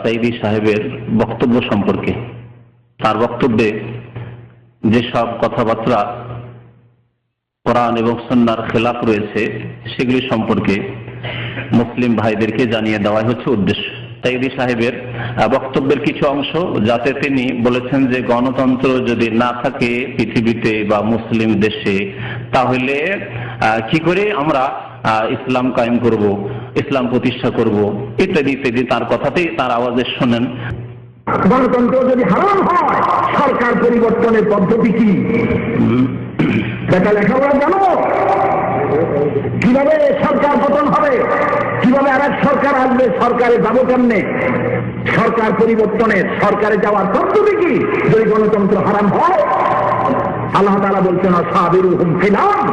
সাইদি সাহেবের বক্তব্য সম্পর্কে। তার বক্তব্যে যেসব কথাবার্তা কোরআন এবং সন্ন্যার খেলাফ রয়েছে, সেগুলি সম্পর্কে মুসলিম ভাইদেরকে জানিয়ে দেওয়াই হচ্ছে উদ্দেশ্য। তাইদি সাহেবের বক্তব্যের কিছু অংশ, যাতে তিনি বলেছেন যে গণতন্ত্র যদি না থাকে পৃথিবীতে বা মুসলিম দেশে, তাহলে কি করে আমরা ইসলাম কায়েম করব, ইসলাম প্রতিষ্ঠা করব, ইত্যাদি ইত্যাদি। তার কথাতেই তার আওয়াজে শোনেন। গণতন্ত্র যদি হারাম হয়, সরকার পরিবর্তনের পদ্ধতি কি? দেখা লেখাপড়া জানো? কীভাবে সরকার পতন হবে? কীভাবে আর এক সরকার আসবে? সরকারে যাব কেমনে? সরকার পরিবর্তনের, সরকারে যাওয়ার পদ্ধতি কি? যদি গণতন্ত্র হারাম হয়, আল্লাহ তারা বলছেন সাবির হুম ফিলাম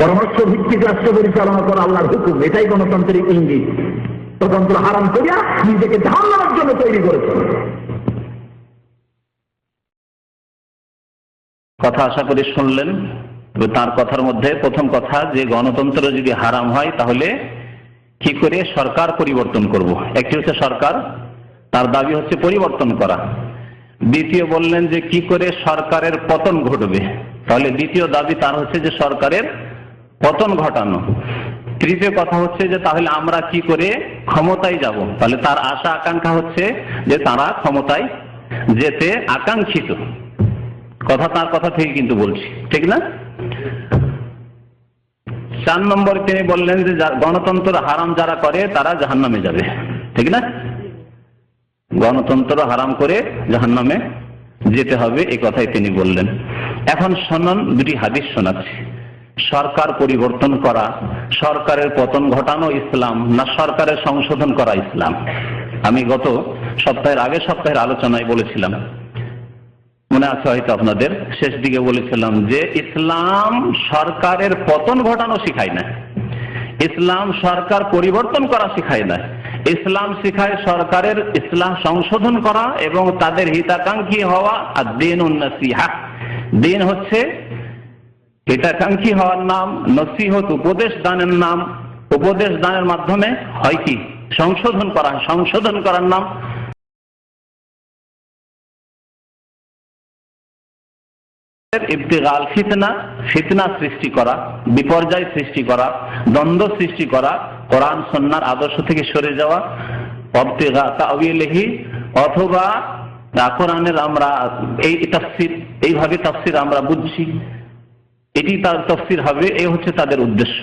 পরামর্শ ভিত্তিক রাষ্ট্র পরিচালনা করা আল্লাহর হুকুম, এটাই গণতন্ত্রের ইঙ্গিত। স্বতন্ত্র হারাম করিয়া নিজেকে ধারণার জন্য তৈরি করেছে। কথা আশা করি শুনলেন। তবে তার কথার মধ্যে প্রথম কথা, যে গণতন্ত্র যদি হারাম হয়, তাহলে কি করে সরকার পরিবর্তন করব? একটি হচ্ছে সরকার, তার দাবি হচ্ছে পরিবর্তন করা। দ্বিতীয় বললেন যে কি করে সরকারের পতন ঘটবে? তাহলে দ্বিতীয় দাবি তার হচ্ছে যে সরকারের পতন ঘটানো। তৃতীয় কথা হচ্ছে যে তাহলে আমরা কি করে ক্ষমতায় যাব? তাহলে তার আশা, আকাঙ্ক্ষা হচ্ছে যে তারা ক্ষমতায় যেতে আকাঙ্ক্ষিত। কথা তার কথা থেকে কিন্তু বলছি, ঠিক না? চার নম্বর তিনি বললেন যে গণতন্ত্র হারাম যারা করে, তারা জাহান্নামে যাবে, ঠিক না? গণতন্ত্র হারাম করে জাহান্নামে যেতে হবে এই কথাই তিনি বললেন। এখন শোনান, দুটি হাদিস শোনাচ্ছি। সরকার পরিবর্তন করা, সরকারের পতন ঘটানো ইসলাম না সরকারের সংশোধন করা ইসলাম? আমি গত সপ্তাহের আগের সপ্তাহের আলোচনায় বলেছিলাম, মনে আছে হয়তো আপনাদের, শেষ দিকে বলেছিলাম যে ইসলাম সরকারের পতন ঘটানো শিখায় না, ইসলাম সরকার পরিবর্তন করা শিখায় না, ইসলাম শিখায় সরকারের ইসলাম সংশোধন করা এবং তাদের হিতাকাঙ্ক্ষী হওয়া আর দিন উন্নসিহা দিন হচ্ছে হিতাকাঙ্ক্ষী হওয়ার নাম, নসিহত, উপদেশ দানের নাম। উপদেশ দানের মাধ্যমে হয় কি? সংশোধন করা, সংশোধন করার নাম। ইবতিগাল, ফিতনা ফিতনা সৃষ্টি করা, বিপর্যয় সৃষ্টি করা, দ্বন্দ্ব সৃষ্টি করা, কোরআন সন্ন্যার আদর্শ থেকে সরে যাওয়া। অবতেগা তাওয়িলহি, অথবা কোরআনের আমরা এই তাফসির, এইভাবে তাফসির আমরা বুঝছি। এটি তার তফসির হবে এই হচ্ছে তাদের উদ্দেশ্য।